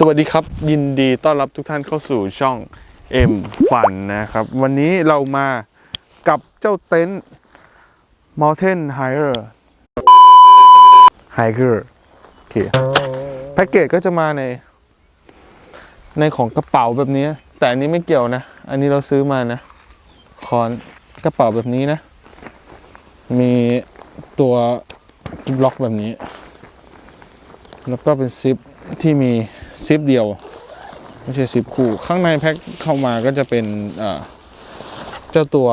สวัสดีครับ ยินดีต้อนรับทุกท่านเข้าสู่ช่อง M ฟันนะครับ วันนี้เรามากับเจ้าเต็นท์ Mountain Higher Hiker โอเคแพ็กเกจก็จะมาใน ในของกระเป๋าแบบนี้ แต่อันนี้ไม่เกี่ยวนะ อันนี้เราซื้อมานะคอนกระเป๋าแบบนี้นะ มีตัวบล็อกแบบนี้ แล้วก็เป็นซิปที่มี ซิปเดียว ไม่ใช่ซิปคู่ ข้างในแพ็คเข้ามาก็จะเป็นเจ้าตัว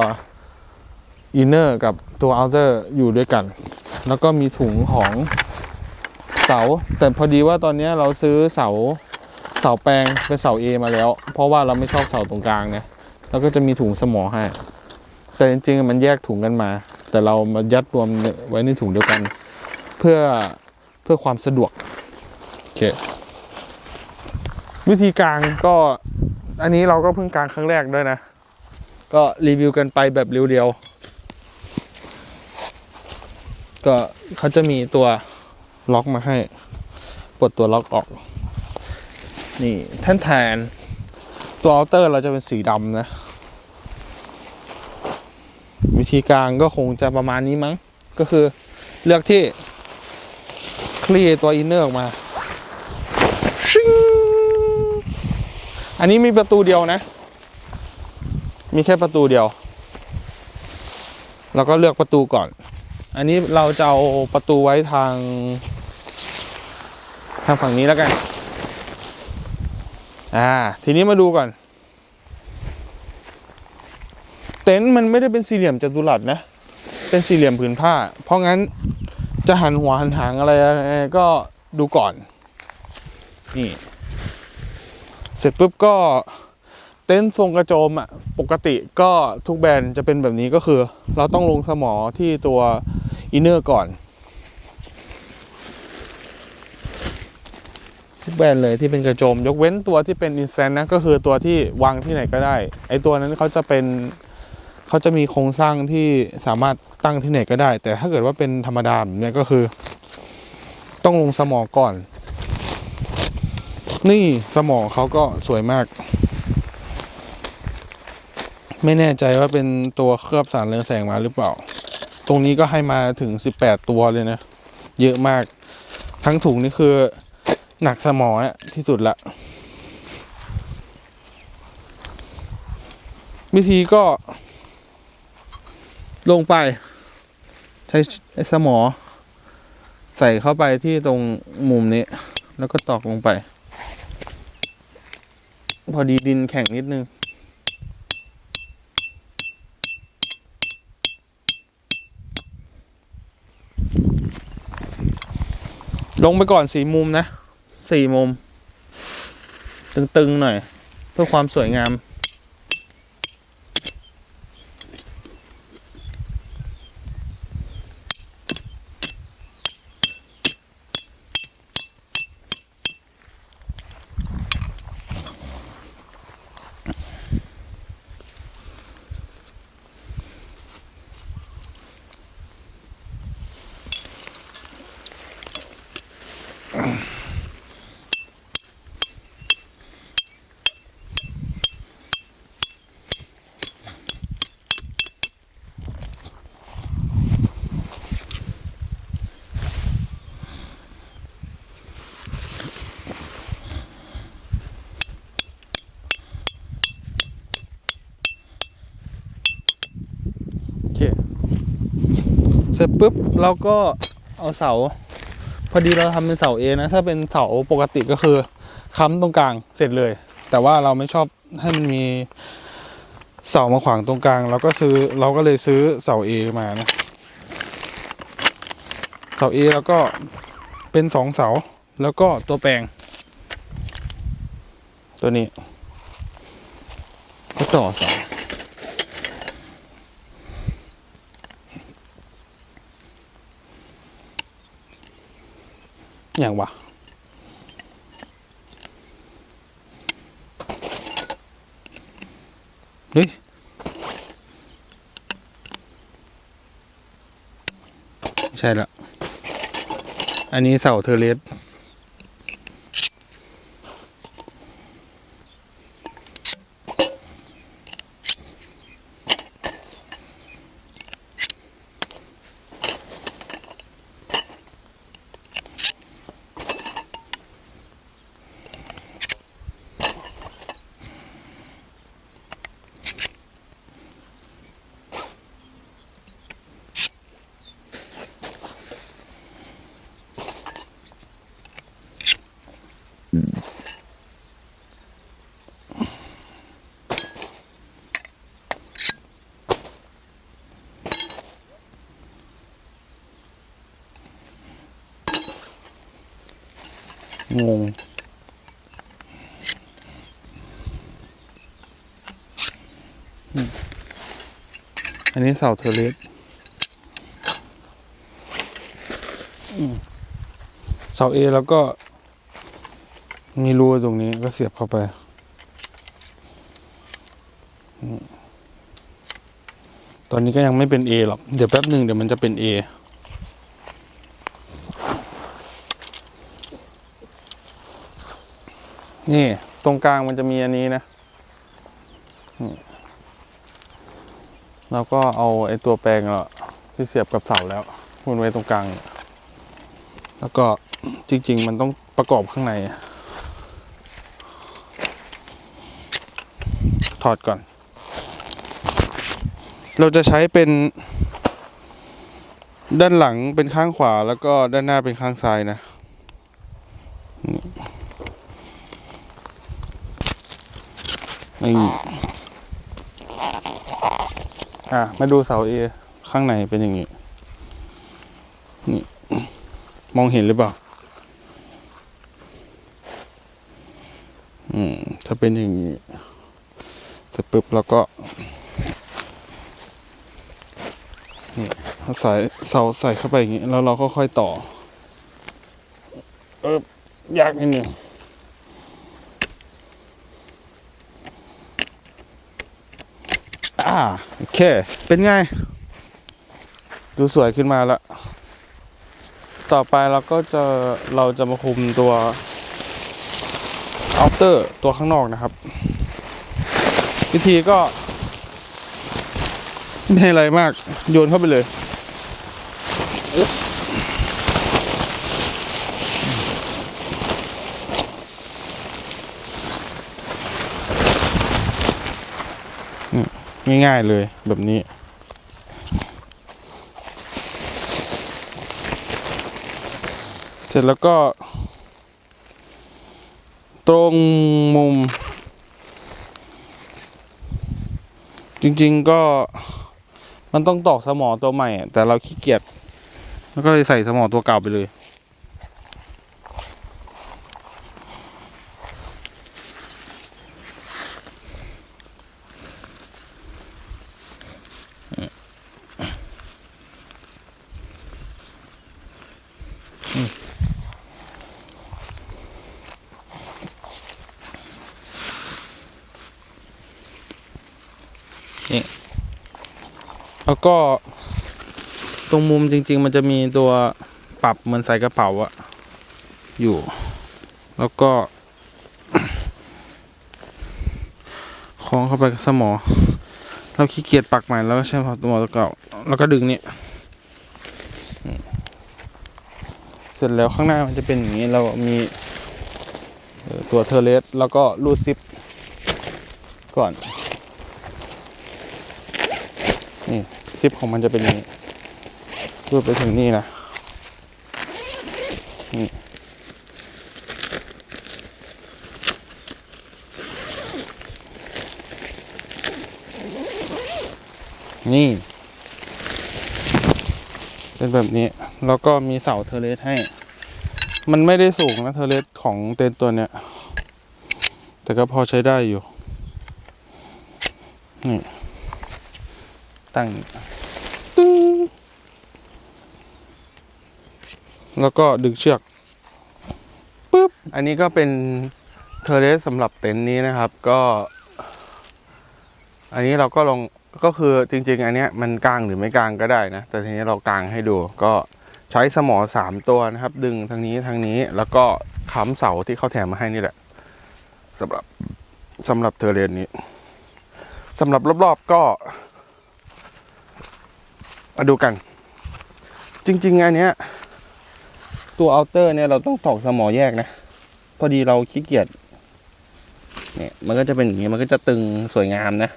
อินเนอร์กับตัวเอาเตอร์อยู่ด้วยกัน แล้วก็มีถุงของเสา แต่พอดีว่าตอนนี้เราซื้อเสาเสาแปลงเป็นเสา A มาแล้ว เพราะว่าเราไม่ชอบเสาตรงกลางเนี่ยแล้วก็จะมีถุงสมอให้ แต่จริงๆมันแยกถุงกันมา แต่เรามายัดรวมไว้ในถุงเดียวกัน เพื่อเพื่อความสะดวกโอเค วิธีกลางก็อันนี้เราก็เพิ่งกลางครั้งแรกด้วยนะ ก็รีวิวกันไปแบบเรียวๆก็เขาจะมีตัวล็อกมาให้ปลดตัวล็อกออก นี่แท่นแทนตัวอัลเตอร์เราจะเป็นสีดำนะ วิธีกลางก็คงจะประมาณนี้มั้ง ก็คือเลือกที่คลี่ตัวอินเนอร์ออกมาชิง อันนี้มีประตูเดียวนะ มีแค่ประตูเดียว แล้วก็เลือกประตูก่อน อันนี้เราจะเอาประตูไว้ทาง ทางฝั่งนี้แล้วกัน อ่า ทีนี้มาดูก่อน เต็นท์มันไม่ได้เป็นสี่เหลี่ยมจัตุรัสนะ เป็นสี่เหลี่ยมผืนผ้า เพราะงั้นจะหันหัวหันหางอะไรก็ดูก่อน นี่ ร็จปุ๊บก็เต็นท์ทรงกระโจมอะปกติก็ทุกแบรนด์จะเป็นแบบนี้ก็คือ เราต้องลงสมอที่ตัวอินเนอร์ก่อน ทุกแบรนด์เลยที่เป็นกระโจม ยกเว้นตัวที่เป็นอินสแตนนะก็คือตัวที่วางที่ไหนก็ได้ ไอตัวนั้นเขาจะเป็นเขาจะมีโครงสร้างที่สามารถตั้งที่ไหนก็ได้ แต่ถ้าเกิดว่าเป็นธรรมดาแบบเนี้ยก็คือ ต้องลงสมอก่อน นี่สมอเขาก็สวยมาก ไม่แน่ใจว่าเป็นตัวเคลือบสารเรืองแสงมาหรือเปล่า ตรงนี้ก็ให้มาถึง 18 ตัวเลยนะ เยอะมาก ทั้งถุงนี่คือหนักสมออะที่สุดละ วิธีก็ ลงไป ใช้สมอ ใส่เข้าไปที่ตรงมุมนี้ แล้วก็ตอกลงไป พอดีดินแข็งนิดนึง ลงไปก่อนสี่มุมนะ สี่มุม ตึง ๆ หน่อย เพื่อความสวยงาม เสร็จปุ๊บเราก็เอาเสา พอดีเราทำเป็นเสาเอนะ ถ้าเป็นเสาปกติก็คือค้ำตรงกลางเสร็จเลย แต่ว่าเราไม่ชอบให้มันมีเสามาขวางตรงกลาง เราก็ซื้อเราก็เลยซื้อเสาเอมานะเสาเอแล้วก็เป็นสองเสาแล้วก็ตัวแปลง ตัวนี้ก็ต่อเสา อย่างวะเฮ้ยไม่ใช่ละ อันนี้เสาเทเลส งง อันนี้เสาเทอร์เลสเสาเอแล้วก็มีรูตรงนี้ก็เสียบเข้าไปตอนนี้ก็ยังไม่เป็น A หรอก เดี๋ยวแป๊บหนึ่งเดี๋ยวมันจะเป็น A นี่ตรงกลางมันจะมีอันนี้นะ เราก็เอาไอ้ตัวแปลงอะที่เสียบกับเสาแล้ววนไว้ตรงกลาง แล้วก็จริง ๆ มันต้องประกอบข้างใน ถอดก่อน เราจะใช้เป็น ด้านหลังเป็นข้างขวาแล้วก็ด้านหน้าเป็นข้างซ้ายนะ นี่อะมาดูเสาเอข้างในเป็นอย่างนี้นี่มองเห็นหรือเปล่า อืม ถ้าเป็นอย่างนี้เสร็จปุ๊บแล้วก็นี่เอาสายเสาใส่เข้าไปอย่างนี้ แล้วเราก็ค่อยต่อ เออยากนิดนึง อ่าโอเค เป็นไง ดูสวยขึ้นมาแล้วต่อไปเราก็จะเราจะมาคุมตัวเอาเตอร์ตัวข้างนอกนะครับ วิธีก็ ไม่อะไรมากโยนเข้าไปเลย ง่ายๆเลยแบบนี้ เสร็จแล้วก็ ตรงมุม จริงๆก็มันต้องตอกสมอตัวใหม่ แต่เราขี้เกียจแล้วก็เลยใส่สมอตัวเก่าไปเลย ก็ตรงมุมจริง ๆ มันจะมีตัวปรับเหมือนใส่กระเป๋าอะอยู่ แล้วก็คล้องเข้าไปกับสมอ เราขี้เกียจปักใหม่แล้วก็ใช้พอตัวตัวเก่า แล้วก็ดึงเนี่ยเสร็จแล้วข้างหน้ามันจะเป็นอย่างนี้เรามีตัวเทเลสแล้วก็รูดซิปก่อน นี่ ซิปของมันจะเป็นอย่างนี้รูดไปถึงนี่นะนี่นี่ เป็นแบบนี้ แล้วก็มีเสาเทเลสให้ มันไม่ได้สูงนะเทเลสของเต็นท์ตัวเนี้ย แต่ก็พอใช้ได้อยู่ นี่ ตั้งตึ้งแล้วก็ดึงเชือกปุ๊บอันนี้ก็เป็นเทเรสสำหรับเต็นท์นี้นะครับก็ อันนี้เราก็ลองก็คือจริง ๆ อันเนี้ยมันกลางหรือไม่กลางก็ได้นะ แต่ทีนี้เรากลางให้ดูก็ใช้สมอสามตัวนะครับ ดึงทางนี้ทางนี้แล้วก็ค้ำเสาที่เขาแถมมาให้นี่แหละสำหรับสำหรับเทเรสนี้สำหรับรอบๆก็ มาดูกัน จริงๆอันเนี้ย ตัวเอาเตอร์เนี่ยเราต้องตอกสมอแยกนะ พอดีเราขี้เกียจเนี่ยมันก็จะเป็นอย่างนี้มันก็จะตึงสวยงามนะ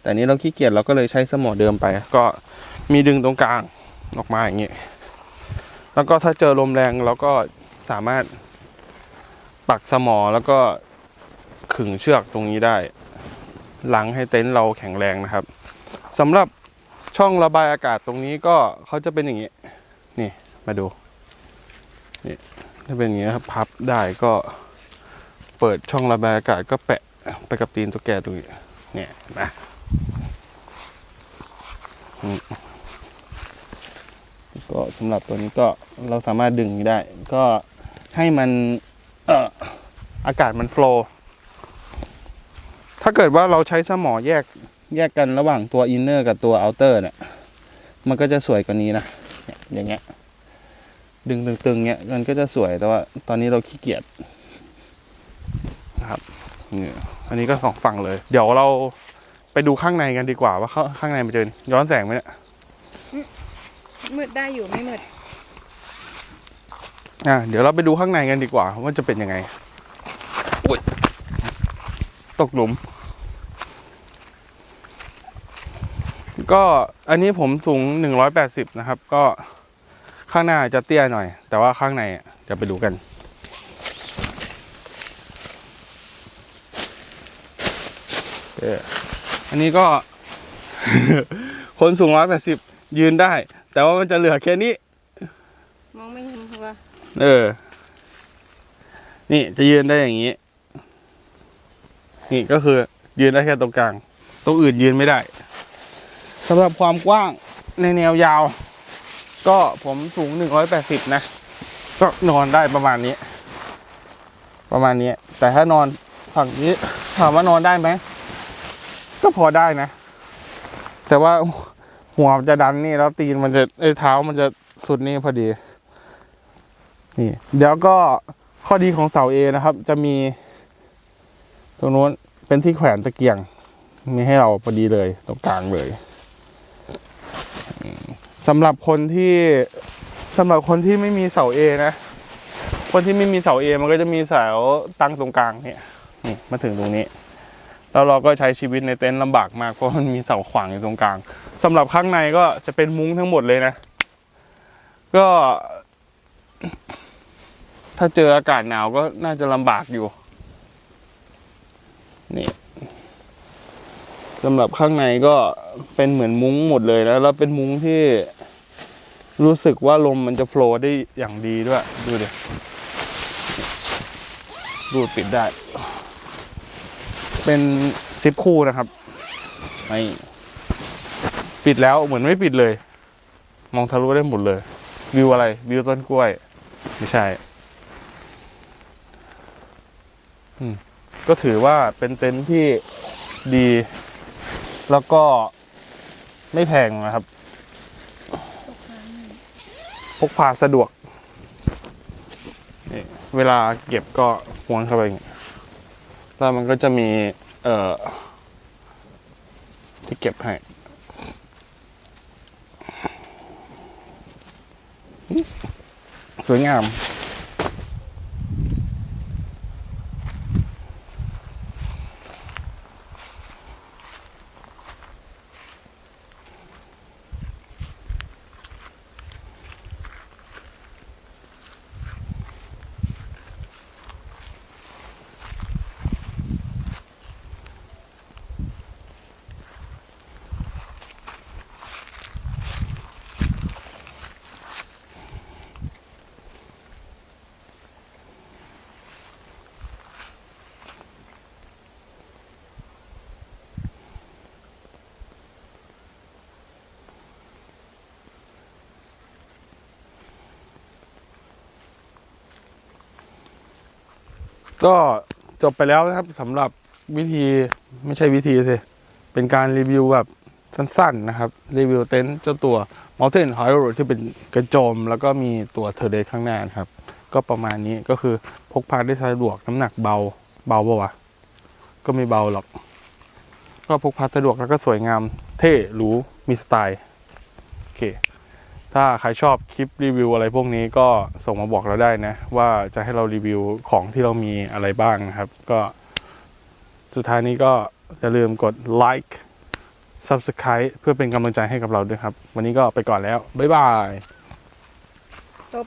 แต่นี้เราขี้เกียจเราก็เลยใช้สมอเดิมไป ก็มีดึงตรงกลางออกมาอย่างนี้แล้วก็ถ้าเจอลมแรงเราก็สามารถปักสมอแล้วก็ขึงเชือกตรงนี้ได้ หลังให้เต็นท์เราแข็งแรงนะครับสำหรับ ช่องระบายอากาศตรงนี้ก็เขาจะเป็นอย่างนี้ นี่มาดู นี่ถ้าเป็นอย่างเงี้ยครับพับได้ก็เปิดช่องระบายอากาศก็แปะไปกับตีนตัวแกตรงนี้เนี่ยนะก็สำหรับตัวนี้ก็เราสามารถดึงได้ ก็ให้มันเอ่ออากาศมันโฟล์ถ้าเกิดว่าเราใช้สมอแยก แยกกันระหว่างตัวอินเนอร์กับตัวเอาเตอร์เนี่ย มันก็จะสวยกว่านี้นะเนี่ยอย่างเงี้ย ดึงตึงๆเงี้ยมันก็จะสวยแต่ว่า ตอนนี้เราขี้เกียจนะครับนี่อันนี้ก็สองฝั่งเลย เดี๋ยวเราไปดูข้างในกันดีกว่าว่าข้าข้างในมันจะย้อนแสงไหมเนี่ยมืดได้อยู่ไม่มืดอะเดี๋ยวเราไปดูข้างในกันดีกว่าว่าจะเป็นยังไงอุ๊ยตกหลุม ก็อันนี้ผมสูงหนึ่งร้อยแปดสิบนะครับ ก็ข้างหน้าจะเตี้ยหน่อย แต่ว่าข้างในอะจะไปดูกันเอออันนี้ก็ คนสูงร้อยแปดสิบยืนได้ แต่ว่ามันจะเหลือแค่นี้ มองไม่เห็นหัว เออ นี่จะยืนได้อย่างนี้ นี่ก็คือยืนได้แค่ตรงกลาง ตรงอื่นยืนไม่ได้ สำหรับความกว้างในแนวยาว ก็ผมสูงหนึ่งร้อยแปดสิบนะ ก็นอนได้ประมาณนี้ ประมาณนี้ แต่ถ้านอนฝั่งนี้ถามว่านอนได้ไหม ก็พอได้นะ แต่ว่าหัวมันจะดันนี่แล้วตีนมันจะเอ้เท้ามันจะสุดนี่พอดี นี่ เดี๋ยวก็ข้อดีของเสา A นะครับ จะมี ตรงนู้นเป็นที่แขวนตะเกียง มีให้เราพอดีเลย ตรงกลางเลย สำหรับคนที่สำหรับคนที่ไม่มีเสา A นะ คนที่ไม่มีเสา A มันก็จะมีเสาตั้งตรงกลางเนี่ยนี่มาถึงตรงนี้ แล้วเราก็ใช้ชีวิตในเต็นท์ลำบากมากเพราะมันมีเสาขวางอยู่ตรงกลางสำหรับข้างในก็จะเป็นมุ้งทั้งหมดเลยนะ ก็ ถ้าเจออากาศหนาวก็น่าจะลำบากอยู่นี่ สำหรับข้างในก็เป็นเหมือนมุ้งหมดเลยแล้วแล้วเป็นมุ้งที่รู้สึกว่าลมมันจะโฟล์ได้อย่างดีด้วย ดูดิรูดปิดได้ เป็นซิปคู่นะครับไม่ปิดแล้วเหมือนไม่ปิดเลย มองทะลุได้หมดเลย วิวอะไร วิวต้นกล้วย ไม่ใช่ก็ถือว่าเป็นเต็นท์ที่ดี แล้วก็ไม่แพงนะครับ พกพาสะดวก เวลาเก็บก็ม้วนเข้าไปอย่างนี้แล้วมันก็จะมี เอ่อ ที่เก็บให้สวยงาม ก็จบไปแล้วนะครับสำหรับวิธีไม่ใช่วิธีสิ เป็นการรีวิวแบบสั้นๆนะครับ รีวิวเต็นท์เจ้าตัว Mountain Hero ที่เป็นกระโจม แล้วก็มีตัวเทอร์เดข้างหน้านครับ ก็ประมาณนี้ก็คือพกพาได้สะดวกน้ำหนักเบาเบาปะวะ ก็ไม่เบาหรอก ก็พกพาสะดวกแล้วก็สวยงามเท่หรูมีสไตล์ โอเค ถ้าใครชอบคลิปรีวิวอะไรพวกนี้ก็ส่งมาบอกเราได้นะ ว่าจะให้เรารีวิวของที่เรามีอะไรบ้างครับ ก็สุดท้ายนี้ก็อย่าลืมกดไลค์ Subscribe เพื่อเป็นกำลังใจให้กับเราด้วยครับ วันนี้ก็ไปก่อนแล้ว บ๊ายบายจบ